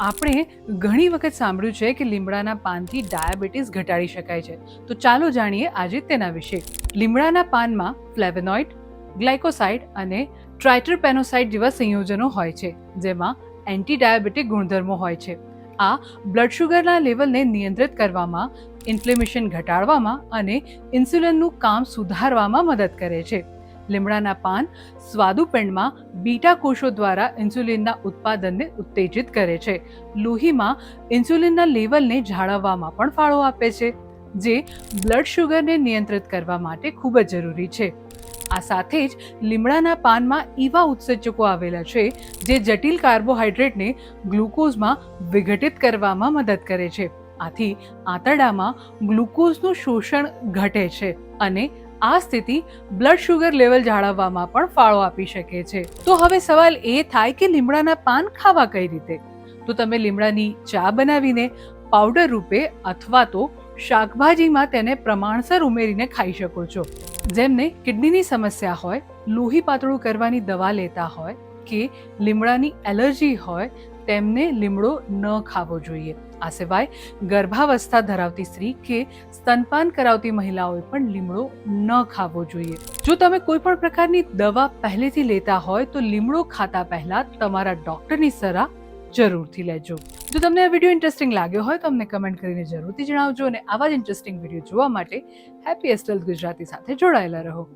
આપણે ઘણી વખત સાંભળ્યું છે કે લીમડાના પાનથી ડાયાબિટીસ ઘટાડી શકાય છે. તો ચાલો જાણીએ આજે તેના વિશે. લીમડાના પાનમાં ફ્લેવેનોઇડ, ગ્લાયકોસાઇડ અને ટ્રાઇટરપેનોસાઇડ જેવા સંયોજનો હોય છે, જેમાં એન્ટી ડાયાબિટીક ગુણધર્મો હોય છે. આ બ્લડ શુગરના લેવલને નિયંત્રિત કરવામાં, ઇન્ફ્લેમેશન ઘટાડવામાં અને ઇન્સ્યુલિનનું કામ સુધારવામાં મદદ કરે છે. લીમડાના પાન સ્વાદુપિંડમાં બીટા કોષો દ્વારા ઇન્સ્યુલિનના ઉત્પાદનને ઉત્તેજિત કરે છે. લોહીમાં ઇન્સ્યુલિનના લેવલને જાળવવામાં પણ ફાળો આપે છે, જે બ્લડ શુગરને નિયંત્રિત કરવા માટે ખૂબ જ જરૂરી છે. આ સાથે જ લીમડાના પાનમાં એવા ઉત્સેચકો આવેલા છે, જે જટિલ કાર્બોહાઈડ્રેટને ગ્લુકોઝમાં વિઘટિત કરવામાં મદદ કરે છે. આથી આંતરડામાં ગ્લુકોઝનું શોષણ ઘટે છે અને આ સ્થિતિ બ્લડ શુગર લેવલ જાળવવામાં પણ ફાળો આપી શકે છે. તો હવે સવાલ એ થાય કે લીમડાના પાન ખાવા કઈ રીતે? તો તમે લીમડાની ચા બનાવીને પાવડર રૂપે અથવા તો શાકભાજીમાં તેને પ્રમાણસર ઉમેરીને ખાઈ શકો છો. જેમને કિડનીની સમસ્યા હોય, લોહી પાતળું કરવાની દવા લેતા હોય કે લીમડાની એલર્જી હોય તેમને લીમડો ન ખાવો જોઈએ. આ સિવાય ગર્ભાવસ્થા ધરાવતી સ્ત્રી કે સ્તનપાન કરાવતી મહિલાઓએ પણ લીમડો ન ખાવો જોઈએ. જો તમે કોઈ પણ પ્રકારની દવા પહેલેથી લેતા હોય તો લીમડો ખાતા પહેલા તમારા ડોક્ટરની સલાહ જરૂરથી લેજો. જો તમને આ વીડિયો ઇન્ટરેસ્ટિંગ લાગ્યો હોય તો અમને કમેન્ટ કરીને જરૂરથી જણાવજો અને આવા જ ઇન્ટરેસ્ટિંગ વીડિયો જોવા માટે હેપી એસ્ટલ ગુજરાતી સાથે જોડાયેલા રહો.